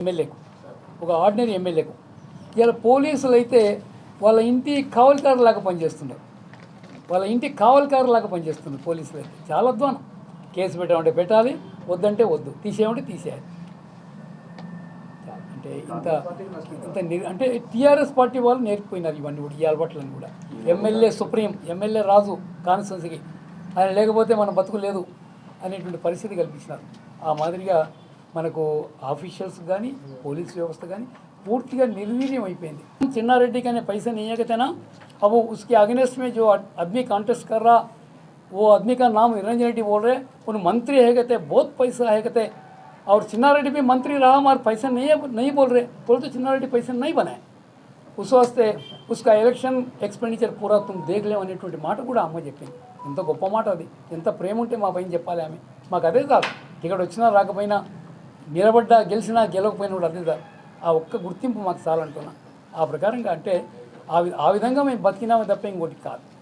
ఎమ్మెల్యేకు ఒక ఆర్డినరీ ఎమ్మెల్యేకు ఇలా పోలీసులు అయితే వాళ్ళ ఇంటి కావలికారులాగా పనిచేస్తున్నారు వాళ్ళ ఇంటి కావలికారులాగా పనిచేస్తున్నారు పోలీసులు అయితే చాలా అధ్వానం. కేసు పెట్టామంటే పెట్టాలి వద్దంటే వద్దు. తీసేయమంటే తీసేయాలి. అంటే ఇంత ఇంత అంటే టీఆర్ఎస్ పార్టీ వాళ్ళు నేర్పిపోయినారు ఇవన్నీ కూడా ఈ అలవాట్లను కూడా. ఎమ్మెల్యే సుప్రీం ఎమ్మెల్యే రాజు కాన్స్టిట్యున్సీకి. ఆయన లేకపోతే మనం బతుకు లేదు అనేటువంటి పరిస్థితి కల్పించినారు. ఆ మాదిరిగా మనకు ఆఫీషియల్స్ కానీ పోలీస్ వ్యవస్థ కానీ పూర్తిగా నిర్వీర్యం అయిపోయింది చిన్నారెడ్డి కానీ पैसे नहीं है कहते ना अब वो उसके अगेंस्ट में जो आदमी कॉन्टेस्ट कर रहा वो आदमी का नाम निरंजन रेड्डी बोल रहे उन मंत्री है कहते बहुत पैसा है कहते और चिन्ना रेड्डी भी मंत्री रहा हमारे पैसे नहीं है नहीं बोल रहे बोले तो चिन्ना रेड्डी पैसे नहीं बनाए ఉస్ వస్తే ఉస్కా ఎలక్షన్ ఎక్స్పెండిచర్ పూరా తుమ్ దేఖలేం అనేటువంటి మాట కూడా అమ్మ చెప్పింది ఎంత గొప్ప మాట అది ఎంత ప్రేమ ఉంటే మా పైన చెప్పాలి ఆమె మాకు అదే చాలు ఇక్కడ వచ్చినా రాకపోయినా నిలబడ్డా గెలిచినా గెలవకపోయినా కూడా అదే ఆ ఒక్క గుర్తింపు మాకు చాలంటున్నా. ఆ ప్రకారంగా అంటే ఆ వి- ఆ విధంగా మేము బతికినామే తప్ప ఇంకోటి కాదు.